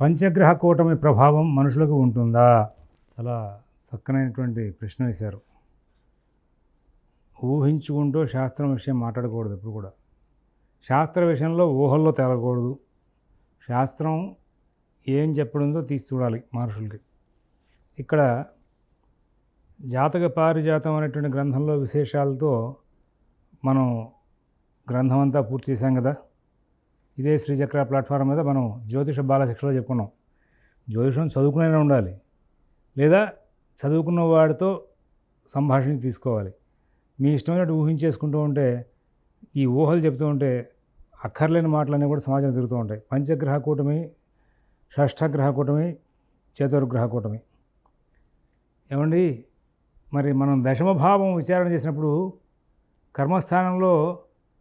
పంచగ్రహ కూటమి ప్రభావం మనుషులకు ఉంటుందా? చాలా చక్కనైనటువంటి ప్రశ్న వేశారు. ఊహించుకుంటూ శాస్త్రం విషయం మాట్లాడకూడదు ఎప్పుడు కూడా. శాస్త్ర విషయంలో ఊహల్లో తేలకూడదు. శాస్త్రం ఏం చెప్పడంతో తీసి చూడాలి మనుషులకి. ఇక్కడ జాతక పారిజాతం అనేటువంటి గ్రంథంలో విశేషాలతో మనం గ్రంథం అంతా పూర్తి చేశాం కదా? ఇదే శ్రీచక్ర ప్లాట్ఫారం మీద మనం జ్యోతిష బాలశిక్షలో చెప్పుకున్నాం. జ్యోతిషం చదువుకునే ఉండాలి. లేదా చదువుకున్న వాడితో సంభాషణ తీసుకోవాలి. మీ ఇష్టమైనట్టు ఊహించేసుకుంటూ ఉంటే ఈ ఊహలు చెప్తూ ఉంటే అక్కర్లేని మాటలన్నీ కూడా సమాజం తిరుగుతూ ఉంటాయి. పంచగ్రహ కూటమి షష్ఠగ్రహ కూటమి చతుర్గ్రహ కూటమి. ఏమండి? మరి మనం దశమభావం విచారణ చేసినప్పుడు కర్మస్థానంలో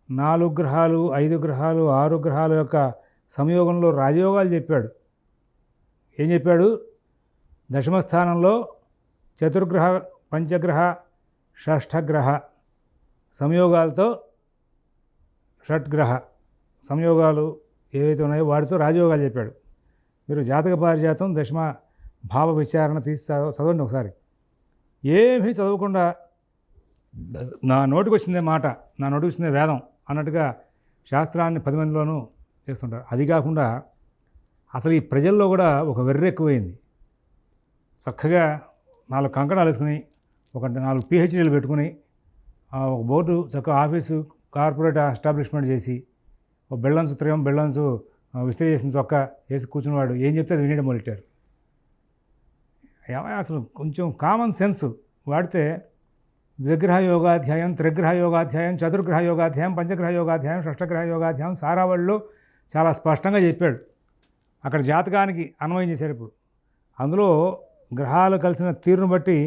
నాలుగు గ్రహాలు ఐదు గ్రహాలు ఆరు గ్రహాల యొక్క సంయోగంలో రాజయోగాలు చెప్పాడు. ఏం చెప్పాడు? దశమస్థానంలో చతుర్గ్రహ పంచగ్రహ షష్ఠగ్రహ సంయోగాలతో షట్గ్రహ సంయోగాలు ఏవైతే ఉన్నాయో వాటితో రాజయోగాలు చెప్పాడు. మీరు జాతక పారిజాతం దశమ భావ విచారణ తీసి చదవ- చదవండి ఒకసారి. ఏమీ చదవకుండా నా నోటికి వచ్చిందే మాట నా నోటికి వచ్చిందే వేదం. అన్నట్టుగా శాస్త్రాన్ని పది మందిలోనూ చేస్తుంటారు. అది కాకుండా అసలు ఈ ప్రజల్లో కూడా ఒక వెర్రెక్కువైంది. చక్కగా నాలుగు కంకణాలు వేసుకుని ఒక నాలుగు పిహెచ్డీలు పెట్టుకుని ఒక బోర్డు చక్కగా ఆఫీసు కార్పొరేట్ ఎస్టాబ్లిష్మెంట్ చేసి ఒక బెళ్ళన్స్ త్రయం బెళ్ళన్స్ విస్తరి చేసిన చొక్క వేసి కూర్చున్నవాడు ఏం చెప్తే అది వినడం మొదలెట్టారు. ఏమైనా అసలు కొంచెం కామన్ సెన్స్ వాడితే ద్విగ్రహ యోగాధ్యాయం త్రిగ్రహ యోగాధ్యాయం చతుర్గ్రహ యోగాధ్యాయం పంచగ్రహ యోగాధ్యాయం షష్టగ్రహ యోగాధ్యాయం సారావళ్ళు చాలా స్పష్టంగా చెప్పాడు. అక్కడ జాతకానికి అన్వయం చేశాడు ఇప్పుడు. అందులో గ్రహాలు కలిసిన తీరును బట్టి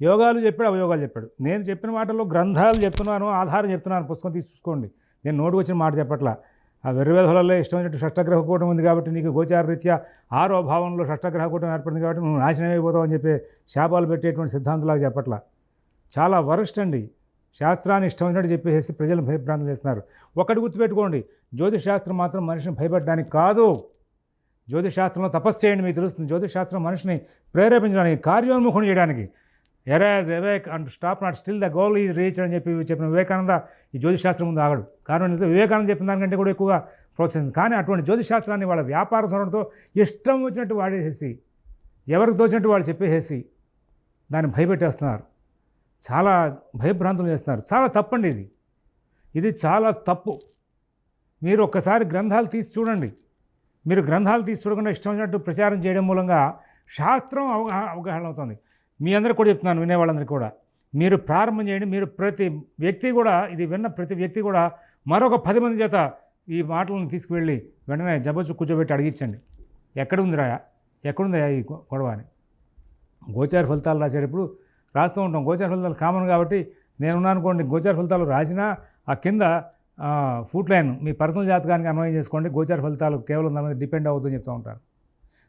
యోగాలు చెప్పాడు అవయోగాలు చెప్పాడు. నేను చెప్పిన మాటల్లో గ్రంథాలు చెప్తున్నాను ఆధారం చెప్తున్నాను. పుస్తకం తీసి చూసుకోండి. నేను నోటికి వచ్చిన మాట చెప్పట్లా. ఆ వెర్రివేధలలో ఇష్టమైనట్టు షష్టగ్రహ కూటం ఉంది కాబట్టి నీకు గోచార రీత్యా ఆరో భావంలో షష్టగ్రహ కూటం ఏర్పడింది కాబట్టి నువ్వు నాశనం అయిపోతావు అని చెప్పి శాపాలు పెట్టేటువంటి సిద్ధాంతులాగా చెప్పట్లా. చాలా వరస్ట్ అండి శాస్త్రాన్ని ఇష్టమైనట్టు చెప్పేసి ప్రజలు భయభ్రాంతులు చేస్తున్నారు. ఒకటి గుర్తుపెట్టుకోండి. జ్యోతిశాస్త్రం మాత్రం మనిషిని భయపెట్టడానికి కాదు. జ్యోతిశాస్త్రంలో తపస్సు చేయండి మీకు తెలుస్తుంది. జ్యోతిశాస్త్రం మనిషిని ప్రేరేపించడానికి కార్యోన్ముఖం చేయడానికి. Arise awake and stop not still the goal is reach అని చెప్పి చెప్పిన వివేకానంద ఈ జ్యోతిశాస్త్రం ముందు ఆగడు. కారణం ఏంటంటే వివేకానంద చెప్పిన దానికంటే కూడా ఎక్కువగా ప్రోత్సహిస్తుంది. కానీ అటువంటి జ్యోతిశాస్త్రాన్ని వాళ్ళ వ్యాపార ధోరణితో ఇష్టం వచ్చినట్టు వాడేసేసి ఎవరికి తోచినట్టు వాళ్ళు చెప్పేసేసి దాన్ని భయపెట్టేస్తున్నారు. చాలా భయభ్రాంతులు చేస్తున్నారు. చాలా తప్పండి ఇది. ఇది చాలా తప్పు. మీరు ఒక్కసారి గ్రంథాలు తీసి చూడండి. మీరు గ్రంథాలు తీసి చూడకుండా ఇష్టం వచ్చినట్టు ప్రచారం చేయడం మూలంగా శాస్త్రం అవగాహన అవగాహన అవుతుంది. మీ అందరికీ కూడా చెప్తున్నాను వినేవాళ్ళందరికీ కూడా. మీరు ప్రారంభం చేయండి. మీరు ప్రతి వ్యక్తి కూడా ఇది విన్న ప్రతి వ్యక్తి కూడా మరొక పది మంది చేత ఈ మాటలను తీసుకువెళ్ళి వెంటనే జబచ్చు కూర్చోబెట్టి అడిగించండి ఎక్కడుందిరా ఎక్కడుందా ఈ గొడవ అని. గోచార ఫలితాలు రాసేటప్పుడు రాస్తూ ఉంటాం. గోచార ఫలితాలు కామన్ కాబట్టి నేను అనుకోండి గోచార ఫలితాలు రాసినా ఆ కింద ఆ, ఫుట్ లైన్ మీ పర్సనల్ జాతకానికి అన్వయం చేసుకోండి. గోచార ఫలితాలు కేవలం దాని మీద డిపెండ్ అవుతుందని చెప్తూ ఉంటాను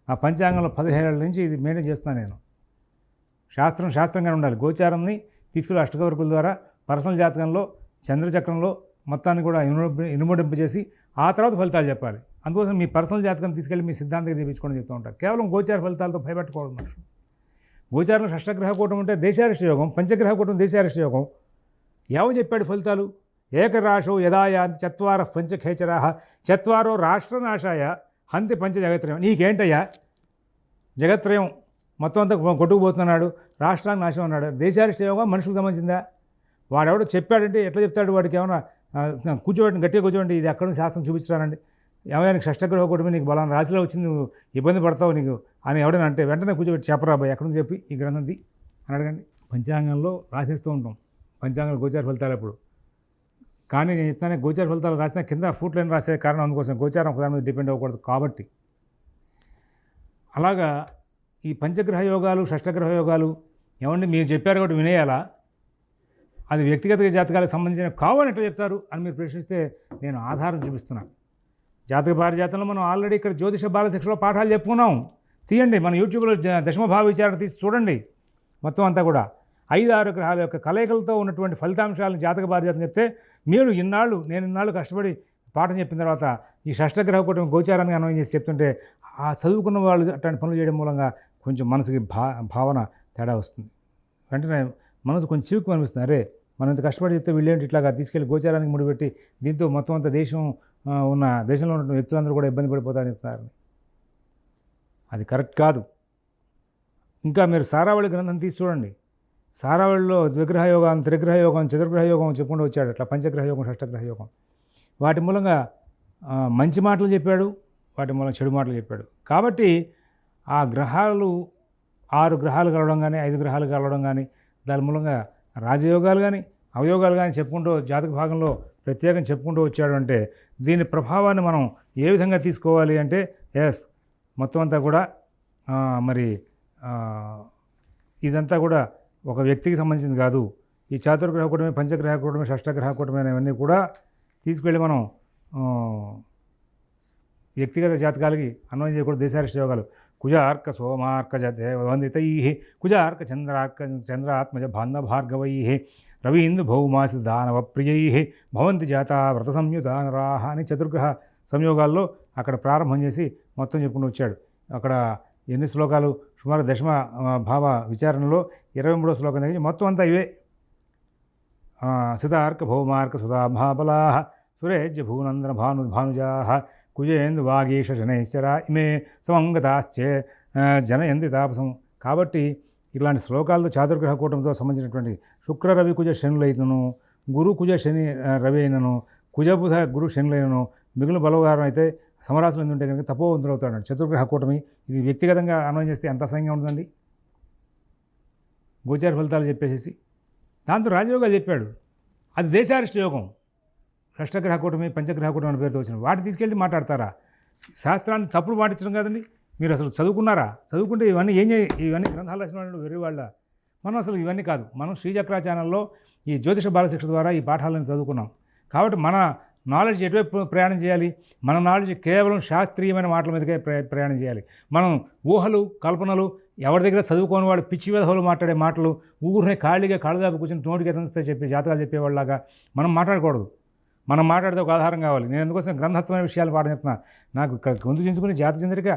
ఆ పంచాంగంలో పదిహేడు నుంచి ఇది మెయింటైన్ చేస్తున్నాను నేను. శాస్త్రం శాస్త్రంగానే ఉండాలి. గోచారంని తీసుకుని అష్టకవర్కుల ద్వారా పర్సనల్ జాతకంలో చంద్రచక్రంలో మొత్తాన్ని కూడా ఇనుమడింపు చేసి ఆ తర్వాత ఫలితాలు చెప్పాలి. అందుకోసం మీ పర్సనల్ జాతకం తీసుకెళ్ళి మీ సిద్ధాంతం తెప్పించుకొని చెప్తూ ఉంటారు. కేవలం గోచార ఫలితాలతో భయపెట్టకూడదు మనుషులు. గోచారం షష్టగ్రహ కూటం అంటే దేశారిష్ట యోగం పంచగ్రహ కూటం దేశారిష్ట యోగం. ఏమో చెప్పాడు ఫలితాలు? ఏకరాశో యదాయా చత్వార పంచఖేచరాహ చత్వారో రాష్ట్రనాశాయ హంతి పంచ జగత్రయం నీకేంటయ్యా? జగత్రయం మొత్తం అంతా కొట్టుకుపోతున్నాడు రాష్ట్రానికి నాశనం అన్నాడు. దేశారిష్ట యోగం మనుషులకు సంబంధించిందా? వాడెవడో చెప్పాడంటే ఎట్లా చెప్తాడు వాడికి ఏమైనా ఆ, కూర్చోబెట్టి గట్టిగా కూర్చోండి ఇది ఎక్కడ శాస్త్రం చూపించానండి ఏమైనా షష్టగ్రహ కూటమి నీకు బలాన్ని రాశిలో వచ్చింది నువ్వు ఇబ్బంది పడతావు నీకు అని ఎవడైనా అంటే వెంటనే కూర్చోబెట్టి చెప్పరా బాయ్ ఎక్కడ చెప్పి ఈ గ్రంథంది అని అడగండి. పంచాంగంలో రాసేస్తూ ఉంటాం పంచాంగంలో గోచార ఫలితాలు అప్పుడు కానీ నేను చెప్తానే గోచార ఫలితాలు రాసిన కింద ఫుట్ లైన్ రాసే కారణం అందుకోసం గోచారం ఒకదాని మీద డిపెండ్ అవ్వకూడదు కాబట్టి. అలాగా ఈ పంచగ్రహ యోగాలు షష్టగ్రహ యోగాలు ఏమండి మీరు చెప్పారు కాబట్టి వినేయాలా? అది వ్యక్తిగత జాతకాలకు సంబంధించిన కావని చెప్తారు అని మీరు ప్రశ్నిస్తే నేను ఆధారం చూపిస్తున్నాను జాతక పారిజాతంలో మనం ఆల్రెడీ ఇక్కడ జ్యోతిష బాలశిక్షలో పాఠాలు చెప్పుకున్నాం. తీయండి మన యూట్యూబ్లో దశమభావ విచారణ తీసి చూడండి. మొత్తం అంతా కూడా. ఐదు ఆరు గ్రహాల యొక్క కలయికలతో ఉన్నటువంటి ఫలితాంశాలను జాతక పారిజాతం చెప్తే మీరు ఇన్నాళ్ళు నేను ఇన్నాళ్ళు కష్టపడి పాఠం చెప్పిన తర్వాత ఈ షష్టగ్రహ కూటమి గోచారాన్ని అన్వయం చేసి చెప్తుంటే ఆ చదువుకున్న వాళ్ళు అట్లాంటి పనులు చేయడం మూలంగా కొంచెం మనసుకి భా భావన తేడా వస్తుంది. వెంటనే మనసు కొంచెం చివుకు అనిపిస్తుంది అరే మనం ఇంత కష్టపడి చెప్తే వీళ్ళేంటి ఇట్లాగా తీసుకెళ్ళి గోచారానికి ముడిపెట్టి దీంతో మొత్తం అంత దేశం ఉన్న దేశంలో ఉన్న వ్యక్తులందరూ కూడా ఇబ్బంది పడిపోతారని చెప్తున్నారు. అది కరెక్ట్ కాదు. ఇంకా మీరు సారావళి గ్రంథం తీసి చూడండి. సారావళిలో విగ్రహ యోగం త్రిగ్రహ యోగం చతుర్గ్రహ యోగం చెప్పుకుంటూ వచ్చాడు. అట్లా పంచగ్రహ యోగం షష్టగ్రహ యోగం వాటి మూలంగా మంచి మాటలు చెప్పాడు వాటి మూలంగా చెడు మాటలు చెప్పాడు. కాబట్టి ఆ గ్రహాలు ఆరు గ్రహాలు కలవడం కానీ ఐదు గ్రహాలు కలవడం కానీ దాని మూలంగా రాజయోగాలు కానీ అవయోగాలు కానీ చెప్పుకుంటూ జాతక భాగంలో ప్రత్యేకం చెప్పుకుంటూ వచ్చాడు అంటే దీని ప్రభావాన్ని మనం ఏ విధంగా తీసుకోవాలి అంటే ఎస్ మొత్తం అంతా కూడా మరి ఇదంతా కూడా ఒక వ్యక్తికి సంబంధించింది కాదు. ఈ చాతుర్గ్రహ కూటమి పంచగ్రహ కూటమి షష్టగ్రహ కూటమి అనేవన్నీ కూడా తీసుకెళ్ళి మనం వ్యక్తిగత జాతకాలకి అన్వయం చేయకూడదు. దేశారిష్ట యోగాలు. కుజార్క సోమార్కజ దేవవందితై కుజార్క చంద్రార్క చంద్రాత్మజ భాన్న భార్గవై రవీందు భౌమాసి దానవ ప్రియై భవంతి జాత వ్రత సంయుత నరాహ అని చతుర్గ్రహ సంయోగాల్లో అక్కడ ప్రారంభం చేసి మొత్తం చెప్పుకుని వచ్చాడు. అక్కడ ఎన్ని శ్లోకాలు? సుమారు దశమ భావ విచారణలో ఇరవై మూడో శ్లోకం దగ్గర మొత్తం అంతా ఇవే. ఆ, సితార్క భౌమార్క సుధా మహాబలా సురేజ్య భూనందన భాను భానుజా కుజేందు వాగీష శనైశ్వర ఇమే సమంగతాశ్చే ఆ, జనయంతి తాపసం. కాబట్టి ఇలాంటి శ్లోకాలతో చాతుర్గ్రహ కూటమితో సంబంధించినటువంటి శుక్ర రవి కుజ శనులైనను గురు కుజ శని రవి అయినను కుజబుధ గురు శనులైనను మిగులు బలవారం అయితే సమరాశులు ఎందుంటే కనుక తపోవంతులు అవుతాడు చతుర్గ్రహ కూటమి ఇది వ్యక్తిగతంగా అన్వయం చేస్తే ఎంత అసహ్యంగా ఉంటుందండి? గోచార ఫలితాలు చెప్పేసేసి దాంతో రాజయోగాలు చెప్పాడు. అది దేశారిష్ట యోగం. అష్టగ్రహ కూటమి పంచగ్రహ కూటమి అనే పేరుతో వచ్చిన వాటి తీసుకెళ్ళి మాట్లాడతారా? శాస్త్రాన్ని తప్పుడు పాటించడం కదండి. మీరు అసలు చదువుకున్నారా? చదువుకుంటే ఇవన్నీ ఏం చేయ ఇవన్నీ గ్రంథాలు రాసిన వాళ్ళు వాళ్ళ. మనం అసలు ఇవన్నీ కాదు. మనం శ్రీచక్ర ఛానల్లో ఈ జ్యోతిష బాలశిక్ష ద్వారా ఈ పాఠాలను చదువుకున్నాం. కాబట్టి మన నాలెడ్జ్ ఎటువైపు ప్రయాణం చేయాలి? మన నాలెడ్జ్ కేవలం శాస్త్రీయమైన మాటల మీదకే ప్ర- ప్రయాణం చేయాలి. మనం ఊహలు కల్పనలు ఎవరి దగ్గర చదువుకోని వాళ్ళు పిచ్చి విధవులు మాట్లాడే మాటలు ఊరినే ఖాళీగా కాళ్ళదాపు కూర్చొని నోటికి ఎదంతా చెప్పి జాతకాలు చెప్పేవాళ్ళలాగా మనం మాట్లాడకూడదు. మనం మాట్లాడితే ఒక ఆధారం కావాలి. నేను అందుకోసం గ్రంథస్థమైన విషయాలు పాఠం చెప్తున్నా? నాకు ఇక్కడ గొంతు చించుకుని జాతి చంద్రిక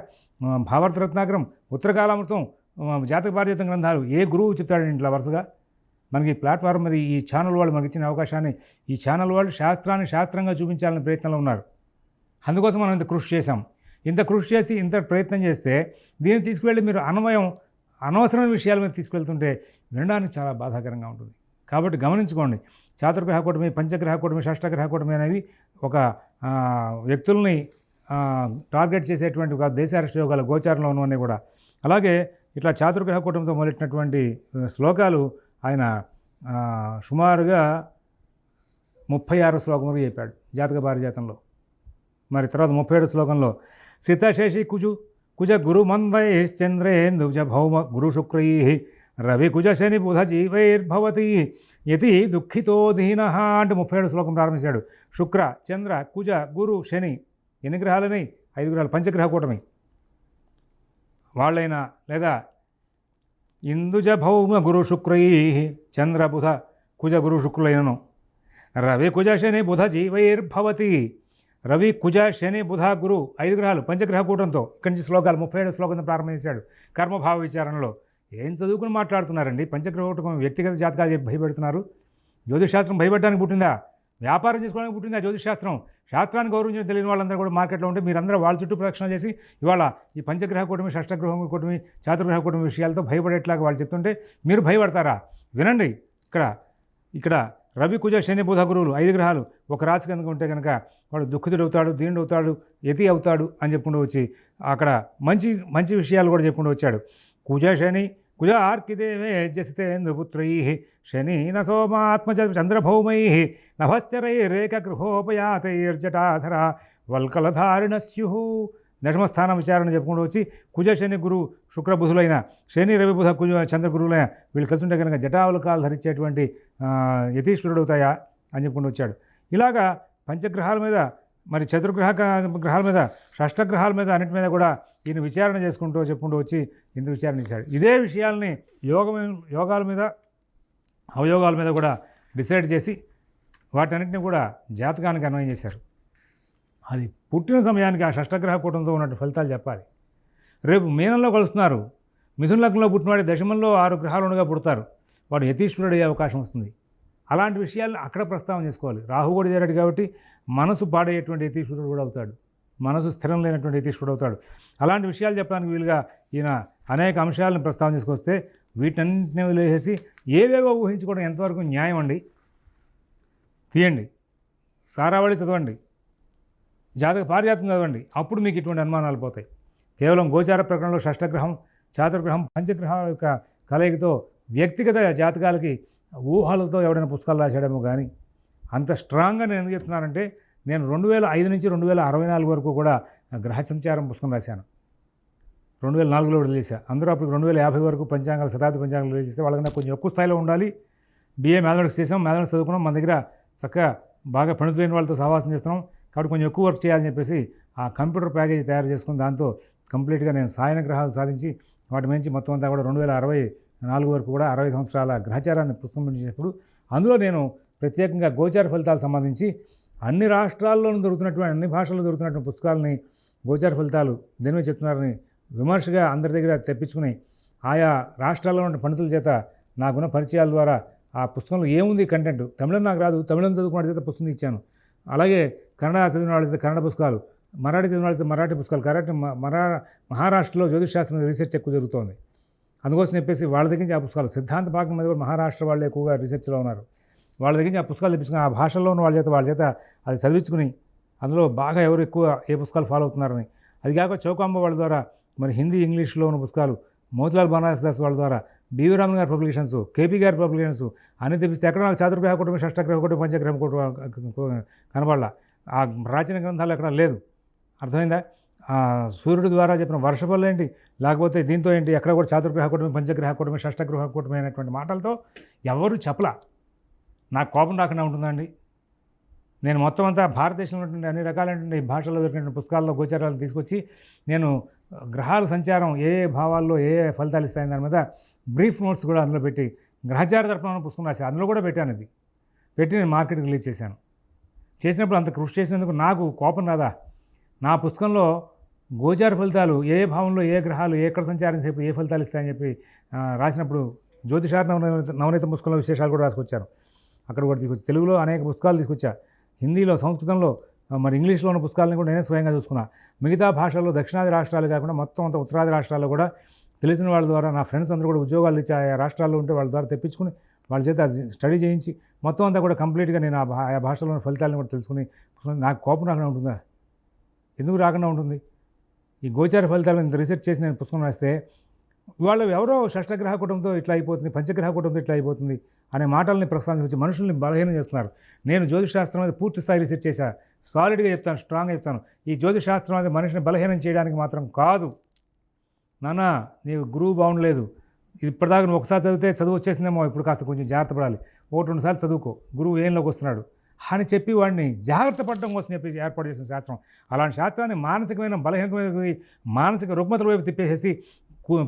భావార్థ రత్నాకరం ఉత్తరకాలామృతం జాతక పారిజాతం గ్రంథాలు ఏ గురువు చెప్తాడు ఇంట్లో వరుసగా? మనకి ఈ ప్లాట్ఫామ్ మీద ఈ ఛానల్ వాళ్ళు మనకి ఇచ్చిన అవకాశాన్ని ఈ ఛానల్ వాళ్ళు శాస్త్రాన్ని శాస్త్రంగా చూపించాలనే ప్రయత్నంలో ఉన్నారు. అందుకోసం మనం ఇంత కృషి చేశాం. ఇంత కృషి చేసి ఇంత ప్రయత్నం చేస్తే దీన్ని తీసుకువెళ్ళి మీరు అన్వయం అనవసరమైన విషయాల మీద తీసుకెళ్తుంటే వినడానికి చాలా బాధాకరంగా ఉంటుంది. కాబట్టి గమనించుకోండి. చాతుర్గ్రహ కూటమి పంచగ్రహ కూటమి షష్టగ్రహ కూటమి అనేవి ఒక వ్యక్తుల్ని టార్గెట్ చేసేటువంటి ఒక దేశారక్ష యోగాల గోచారంలో ఉన్నవన్నీ కూడా. అలాగే ఇట్లా చాతుర్గ్రహ కూటమితో మొదలెట్టినటువంటి శ్లోకాలు ఆయన సుమారుగా ముప్పై ఆరు శ్లోకం వరకు చెప్పాడు జాతక పారిజాతంలో. మరి తర్వాత ముప్పై ఏడు శ్లోకంలో సితశేషి కుజు కుజ గురు మందైశ్చంద్రేందుజ భౌమ గురు శుక్రై రవి కుజ శని బుధ జీవైర్భవతి. యతి దుఃఖితో దీన ముప్పై ఏడు శ్లోకం ప్రారంభించాడు. శుక్ర చంద్ర కుజ గురు శని ఎన్ని గ్రహాలని? ఐదు గ్రహాలు. పంచగ్రహ కూటమి. వాళ్ళైనా లేదా? ఇందుజ భౌమ గురు శుక్రై చంద్ర బుధ కుజ గురు శుక్రులైనను. రవి కుజ శని బుధ జీవైర్భవతి. రవి కుజ శని బుధ గురు. ఐదు గ్రహాలు. పంచగ్రహ కూటంతో ఇక్కడి నుంచి శ్లోకాలు ముప్పై ఏడు శ్లోకంతో ప్రారంభించాడు. కర్మభావ విచారణలో. ఏం చదువుకుని మాట్లాడుతున్నారండి? పంచగ్రహోటకం వ్యక్తిగత జాతకాలు చెప్పి భయపెడుతున్నారు. జ్యోతిషాస్త్రం భయపెట్టడానికి పుట్టిందా? వ్యాపారం చేసుకోవడానికి పుట్టిందా జ్యోతిశాస్త్రం శాస్త్రాన్ని గౌరవించిన తెలియని వాళ్ళందరూ కూడా మార్కెట్లో ఉంటే మీరందరూ వాళ్ళ చుట్టూ ప్రదక్షిణ చేసి ఇవాళ ఈ పంచగ్రహ కూటమి షష్టగ్రహ కూటమి చాతుర్గ్రహ కూటమి విషయాలతో భయపడేట్లాగా వాళ్ళు చెప్తుంటే మీరు భయపడతారా? వినండి. ఇక్కడ ఇక్కడ రవి కుజ శని బుధ గురువులు ఐదు గ్రహాలు. ఒక రాశి కనుక ఉంటే కనుక వాడు దుఃఖితుడు అవుతాడు దీనుడు అవుతాడు యతి అవుతాడు అని చెప్పుకుంటూ వచ్చి అక్కడ మంచి మంచి విషయాలు కూడా చెప్పుకుంటూ వచ్చాడు. కుజ శని కుజ ఆర్కిదేవే జసితేంద్రపుత్రై శని న సోమాత్మజ చంద్రభౌమై నభశ్చరైరేకగృహోపయాతైర్జటాధర వల్కలధారిణ స్యు దశమస్థాన విచారణ చెప్పుకుంటూ వచ్చి కుజ శని గురు శుక్రబుధులైన శని రవి బుధ కుజ చంద్రగురువులైన వీళ్ళు కలిసి ఉంటే కనుక జటావలకాలు ధరించేటువంటి యతీశ్వరుడు అవుతాయా అని చెప్పుకుంటూ వచ్చాడు. ఇలాగా పంచగ్రహాల మీద మరి చతుర్గ్రహ గ్రహాల మీద షష్టగ్రహాల మీద అన్నిటి మీద కూడా ఈయన విచారణ చేసుకుంటూ చెప్పుకుంటూ వచ్చి ఇందు విచారణ చేశాడు ఇదే విషయాల్ని యోగం యోగాల మీద అవయోగాల మీద కూడా డిసైడ్ చేసి వాటన్నిటిని కూడా జాతకానికి అన్వయం చేశారు. అది పుట్టిన సమయానికి ఆ షష్టగ్రహ కూటంతో ఉన్నట్టు ఫలితాలు చెప్పాలి. రేపు మీనంలో కలుస్తున్నారు. మిథున లగ్నంలో పుట్టినవాడి దశమంలో ఆరు గ్రహాలు ఉండగా పుడతారు. వాడు యతీశ్వరుడు అయ్యే అవకాశం వస్తుంది. అలాంటి విషయాలను అక్కడ ప్రస్తావన చేసుకోవాలి. రాహు కూడా చేరాడు కాబట్టి మనసు పాడయ్యేటువంటి యతీశ్వరుడు కూడా అవుతాడు. మనసు స్థిరం లేనటువంటి యతీశ్వరుడు అవుతాడు. అలాంటి విషయాలు చెప్పడానికి వీలుగా ఈయన అనేక అంశాలను ప్రస్తావన చేసుకొస్తే వీటన్నింటిని వదిలేసేసి ఏవేవో ఊహించుకోవడం ఎంతవరకు న్యాయం అండి? తీయండి. సారావళి చదవండి. జాతక పారిజాతం చదవండి. అప్పుడు మీకు ఇటువంటి అనుమానాలు పోతాయి. కేవలం గోచార ప్రకరణలో షష్టగ్రహం చాతుర్గ్రహం పంచగ్రహాల యొక్క కలయికతో వ్యక్తిగత జాతకాలకి ఊహలతో ఎవడైనా పుస్తకాలు రాశాడేమో కానీ అంత స్ట్రాంగ్గా నేను ఎందుకు చెప్తున్నానంటే నేను రెండు వేల ఐదు నుంచి రెండు వేల అరవై నాలుగు వరకు కూడా గ్రహ సంచారం పుస్తకం రాశాను. రెండు వేల నాలుగులో రిలీజా అందరూ అప్పుడు రెండు వేల యాభై వరకు పంచాంగాలు శతాబ్ది పంచాంగాలు రిలీజ్ చేస్తే వాళ్ళకన్నా కొంచెం ఎక్కువ స్థాయిలో ఉండాలి. బిఏ మ్యాథమెటిక్స్ చేసాం మ్యాథమెటిక్స్ చదువుకున్నాం. మన దగ్గర చక్కగా బాగా పనితులైన వాళ్ళతో సహవాసం చేస్తున్నాం. కాబట్టి కొంచెం ఎక్కువ వర్క్ చేయాలని చెప్పేసి ఆ కంప్యూటర్ ప్యాకేజ్ తయారు చేసుకుని దాంతో కంప్లీట్గా నేను సాయన గ్రహాలు సాధించి వాటి నుంచి మొత్తం అంతా కూడా రెండు వేల అరవై నాలుగు వరకు కూడా అరవై సంవత్సరాల గ్రహచారాన్ని పుస్తకం అందులో నేను ప్రత్యేకంగా గోచార ఫలితాలకు సంబంధించి అన్ని రాష్ట్రాల్లోనూ దొరుకుతున్నటువంటి అన్ని భాషల్లో దొరుకుతున్నటువంటి పుస్తకాలని గోచార ఫలితాలు దేని చెప్తున్నారని విమర్శగా అందరి దగ్గర తెప్పించుకుని ఆయా రాష్ట్రాల్లో ఉన్న పండితుల చేత నాకున్న పరిచయాల ద్వారా ఆ పుస్తకంలో ఏముంది కంటెంట్? తమిళం నాకు రాదు తమిళం చదువుకున్న చేత పుస్తకం ఇచ్చాను. అలాగే కన్నడ చదివిన వాళ్ళైతే కన్నడ పుస్తకాలు మరాఠీ చదివిన వాళ్ళైతే మరాఠీ పుస్తకాలు కరెక్ట్ మరా మహారాష్ట్రలో జ్యోతిష్ శాస్త్రం రీసెర్చ్ ఎక్కువ జరుగుతోంది. అందుకోసం చెప్పేసి వాళ్ళ దగ్గర నుంచి ఆ పుస్తకాలు. సిద్ధాంత భాగం మీద కూడా మహారాష్ట్ర వాళ్ళు ఎక్కువగా రీసెర్చ్లో ఉన్నారు. వాళ్ళ దగ్గర నుంచి ఆ పుస్తకాలు తెప్పించుకుని ఆ భాషల్లో ఉన్న వాళ్ళ చేత వాళ్ళ చేత అది చదివించుకుని అందులో బాగా ఎవరు ఎక్కువ ఏ పుస్తకాలు ఫాలో అవుతున్నారని. అది కాక చౌకాంబ వాళ్ళ ద్వారా మరి హిందీ ఇంగ్లీష్లో ఉన్న పుస్తకాలు మోతిలాల్ బనారస్ దాస్ వాళ్ళ ద్వారా బీవీరామ్ గారి పబ్లికేషన్స్ కేపీ గారి పబ్లికేషన్స్ అన్ని తెప్పిస్తే ఎక్కడ నాకు చాతుర్గ్రహ కుటుంబం షష్టగ్రహ కుటుంబం పంచగ్రహ కుటుంబం కనబడాల ఆ ప్రాచీన గ్రంథాలు ఎక్కడ లేదు. అర్థమైందా? సూర్యుడి ద్వారా చెప్పిన వర్షఫలం ఏంటి? లేకపోతే దీంతో ఏంటి? ఎక్కడ కూడా చాతుర్గ్రహ కూటమి పంచగ్రహ కూటమి షష్టగ్రహ కూటమి అనేటువంటి మాటలతో ఎవరు చెప్పలా? నాకు కోపం రాకుండా ఉంటుందండి నేను మొత్తం అంతా భారతదేశంలో ఉన్నటువంటి అన్ని రకాలైనటువంటి భాషల్లో దొరికిన పుస్తకాల్లో గోచరాలు తీసుకొచ్చి నేను గ్రహాల సంచారం ఏ ఏ భావాల్లో ఏ ఏ ఫలితాలు ఇస్తాయని దాని మీద బ్రీఫ్ నోట్స్ కూడా అందులో పెట్టి గ్రహచార దర్పణం పుస్తకం రాసి అందులో కూడా పెట్టాను ఇది. పెట్టి నేను మార్కెట్కి రిలీజ్ చేశాను. చేసినప్పుడు అంత కృషి చేసినందుకు నాకు కోపం రాదా? నా పుస్తకంలో గోచార ఫలితాలు ఏ భావంలో ఏ గ్రహాలు ఎక్కడ సంచారం చెప్పి ఏ ఫలితాలు ఇస్తాయని చెప్పి రాసినప్పుడు జ్యోతిషార్ నవనీత నవనీత పుస్తకంలో విశేషాలు కూడా రాసుకొచ్చాను. అక్కడ కూడా తీసుకొచ్చి తెలుగులో అనేక పుస్తకాలు తీసుకొచ్చా. హిందీలో సంస్కృతంలో మరి ఇంగ్లీష్లో ఉన్న పుస్తకాలను కూడా నేనే స్వయంగా చూసుకున్నా. మిగతా భాషల్లో దక్షిణాది రాష్ట్రాలు కాకుండా మొత్తం అంత ఉత్తరాది రాష్ట్రాల్లో కూడా తెలిసిన వాళ్ళ ద్వారా నా ఫ్రెండ్స్ అందరూ కూడా ఉద్యోగాలు ఇచ్చి ఆయా రాష్ట్రాల్లో ఉంటే వాళ్ళ ద్వారా తెప్పించుకుని వాళ్ళ చేత స్టడీ చేయించి మొత్తం అంతా కూడా కంప్లీట్గా నేను ఆ భాషలో ఆయా ఫలితాలను కూడా తెలుసుకుని నాకు కోపం రాకుండా ఉంటుందా? ఎందుకు రాకుండా ఉంటుంది? ఈ గోచార ఫలితాలు ఇంత రీసెర్చ్ చేసి నేను పుస్తకం రాస్తే వాళ్ళు ఎవరో షష్టగ్రహ కుటుంబంతో ఇట్లా అయిపోతుంది పంచగ్రహ కుటుంబంతో ఇట్లా అయిపోతుంది అనే మాటల్ని ప్రస్తావించి మనుషుల్ని బలహీనం చేస్తున్నారు. నేను జ్యోతిశాస్త్రం మీద పూర్తి స్థాయి రీసెర్చ్ చేశా. సాలిడ్గా చెప్తాను స్ట్రాంగ్గా చెప్తాను. ఈ జ్యోతిశాస్త్రం అనేది మనిషిని బలహీనం చేయడానికి మాత్రం కాదు. నానా నీకు గురువు బాగుండలేదు ఇది ఇప్పటిదాకా నువ్వు ఒకసారి చదివితే చదువు వచ్చేసిందేమో ఇప్పుడు కాస్త కొంచెం జాగ్రత్త పడాలి. ఒకటి రెండు సార్లు చదువుకో. గురువు ఏంలోకి వస్తున్నాడు. అని చెప్పి వాడిని జాగ్రత్త పడడం కోసం చెప్పి ఏర్పాటు చేసిన శాస్త్రం. అలాంటి శాస్త్రాన్ని మానసికమైన బలహీనమైన మానసిక రుగ్మతల వైపు తిప్పేసేసి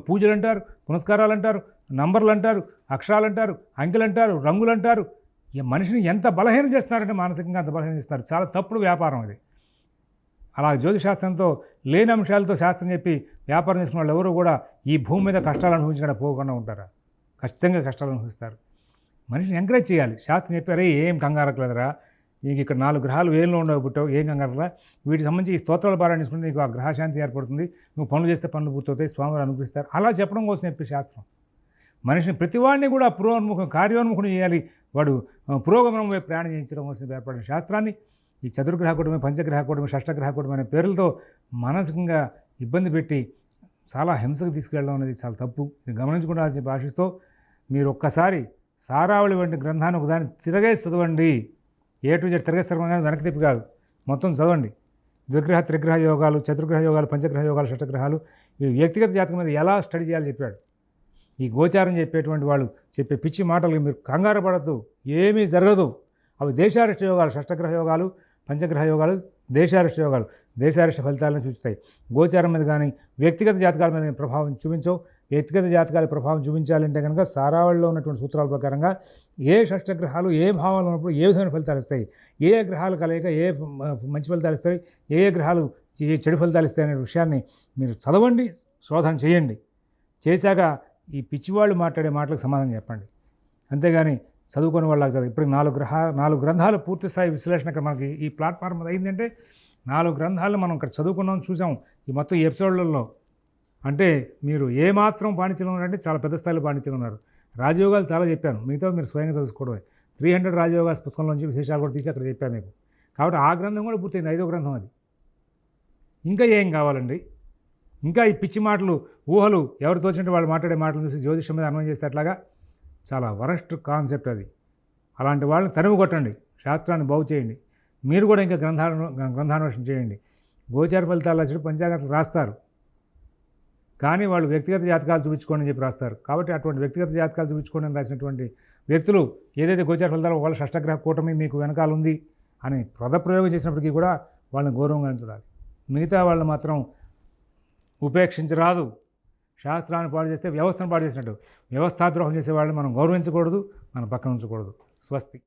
పూజలు అంటారు పునస్కారాలు అంటారు నంబర్లు అంటారు అక్షరాలు అంటారు అంకెలు అంటారు రంగులు అంటారు ఈ మనిషిని ఎంత బలహీనం చేస్తున్నారంటే మానసికంగా అంత బలహీనం చేస్తున్నారు చాలా తప్పుడు వ్యాపారం అది. అలా జ్యోతిశాస్త్రంతో లేని అంశాలతో శాస్త్రం చెప్పి వ్యాపారం చేసుకున్న వాళ్ళు ఎవరు కూడా ఈ భూమి మీద కష్టాలు అనుభవించకుండా పోకుండా ఉంటారా? ఖచ్చితంగా కష్టాలు అనుభవిస్తారు. మనిషిని ఎంకరేజ్ చేయాలి. శాస్త్రం చెప్పారే ఏం కంగారట్లేదురా నీకు ఇక్కడ నాలుగు గ్రహాలు వేలలో ఉండవు పుట్టావు. ఏం కంగారులా వీటికి సంబంధించి ఈ స్తోత్రాల పారాయణ తీసుకుంటే నీకు ఆ గ్రహశాంతి ఏర్పడుతుంది. నువ్వు పనులు చేస్తే పనులు పూర్తవుతాయి. స్వామివారు అనుగ్రహిస్తారు. అలా చెప్పడం కోసం చెప్పి శాస్త్రం. మనిషిని ప్రతివాడిని కూడా పురోన్ముఖం కార్యోన్ముఖం చేయాలి. వాడు పురోగమనం వైపు ప్రయాణం చేయించడం కోసం ఏర్పడిన శాస్త్రాన్ని. ఈ చతుర్గ్రహ కూటమి పంచగ్రహ కూటమి షష్టగ్రహ కూటమి అనే పేర్లతో మానసికంగా ఇబ్బంది పెట్టి చాలా హింసకు తీసుకెళ్ళడం అనేది చాలా తప్పు. ఇది గమనించకుండా చెప్పి ఆశిస్తూ మీరు ఒక్కసారి సారావళి వంటి గ్రంథాన్ని ఒకదాన్ని తిరగేసి చదవండి. ఏ టు జెడ్ తిరగేసి చదవడం వెనక్కి తిప్పి కాదు. మొత్తం చదవండి. ద్విగ్రహ త్రిగ్రహ యోగాలు చతుర్గ్రహ యోగాలు పంచగ్రహ యోగాలు షష్టగ్రహాలు ఈ వ్యక్తిగత జాతకం మీద ఎలా స్టడీ చేయాలో చెప్పాడు. ఈ గోచారం చెప్పేటువంటి వాళ్ళు చెప్పే పిచ్చి మాటలు మీరు కంగారు పడద్దు. ఏమీ జరగదు. అవి దేశారిష్ట యోగాలు షష్టగ్రహ యోగాలు పంచగ్రహ యోగాలు దేశారిష్ట యోగాలు. దేశారిష్ట ఫలితాలను సూచిస్తాయి. గోచారం మీద కానీ వ్యక్తిగత జాతకాల మీద కానీ ప్రభావం చూపించవు. వ్యక్తిగత జాతకాల ప్రభావం చూపించాలంటే కనుక సారావళిలో ఉన్నటువంటి సూత్రాల ప్రకారంగా ఏ షష్టగ్రహాలు ఏ భావాలు ఉన్నప్పుడు ఏ విధమైన ఫలితాలు ఇస్తాయి? ఏ గ్రహాలు కలయిక ఏ మంచి ఫలితాలు ఇస్తాయి? ఏ గ్రహాలు చెడు ఫలితాలు ఇస్తాయి అనే విషయాన్ని మీరు చదవండి శోధన చేయండి. చేశాక ఈ పిచ్చివాళ్ళు మాట్లాడే మాటలకు సమాధానం చెప్పండి. అంతేగాని చదువుకునే వాళ్ళకి చదువు. ఇప్పుడు నాలుగు గ్రహ నాలుగు గ్రంథాలు పూర్తి స్థాయి విశ్లేషణ ఇక్కడ మనకి ఈ ప్లాట్ఫామ్ అయిందంటే నాలుగు గ్రంథాలు మనం ఇక్కడ చదువుకున్నాం చూసాం. ఈ మొత్తం ఈ ఎపిసోడ్లలో అంటే మీరు ఏమాత్రం పాండిత్యం ఉన్నారంటే చాలా పెద్ద స్థాయిలో పాండిత్యం ఉన్నారు. రాజయోగాలు చాలా చెప్పాను. మిగతా మీరు స్వయంగా చదువుకోవడమే. త్రీ హండ్రెడ్ రాజయోగాస్ పుస్తకంలోంచి విశేషాలు కూడా తీసి అక్కడ చెప్పాను మీకు. కాబట్టి ఆ గ్రంథం కూడా పూర్తయింది. ఐదో గ్రంథం అది. ఇంకా ఏం కావాలండి? ఇంకా ఈ పిచ్చి మాటలు ఊహలు ఎవరు తోచినట్టు వాళ్ళు మాట్లాడే మాటలు చూసి జ్యోతిషం మీద అన్వయం చేస్తే అట్లాగా? చాలా వరస్ట్ కాన్సెప్ట్ అది. అలాంటి వాళ్ళని తరుగు కొట్టండి శాస్త్రాన్ని బాగు చేయండి. మీరు కూడా ఇంకా గ్రంథాలను గ్రంథాన్వేషణ చేయండి. గోచార ఫలితాలు వచ్చి పంచాంగాలు రాస్తారు. కానీ వాళ్ళు వ్యక్తిగత జాతకాలు చూపించుకోండి అని చెప్పి రాస్తారు. కాబట్టి అటువంటి వ్యక్తిగత జాతకాలు చూపించుకోండి అని రాసినటువంటి వ్యక్తులు ఏదైతే గోచార ఫలితాలు వాళ్ళ షష్టగ్రహ కూటమి మీకు వెనకాల ఉంది అని పదప్రయోగం చేసినప్పటికీ కూడా వాళ్ళని గౌరవంగా చూడాలి మిగతా వాళ్ళు మాత్రం ఉపేక్షించరాదు. శాస్త్రాన్ని పాడు చేస్తే వ్యవస్థను పాడు చేసినట్టు. వ్యవస్థాద్రోహం చేసే వాళ్ళని మనం గౌరవించకూడదు మనం పక్కన ఉంచకూడదు. స్వస్తి.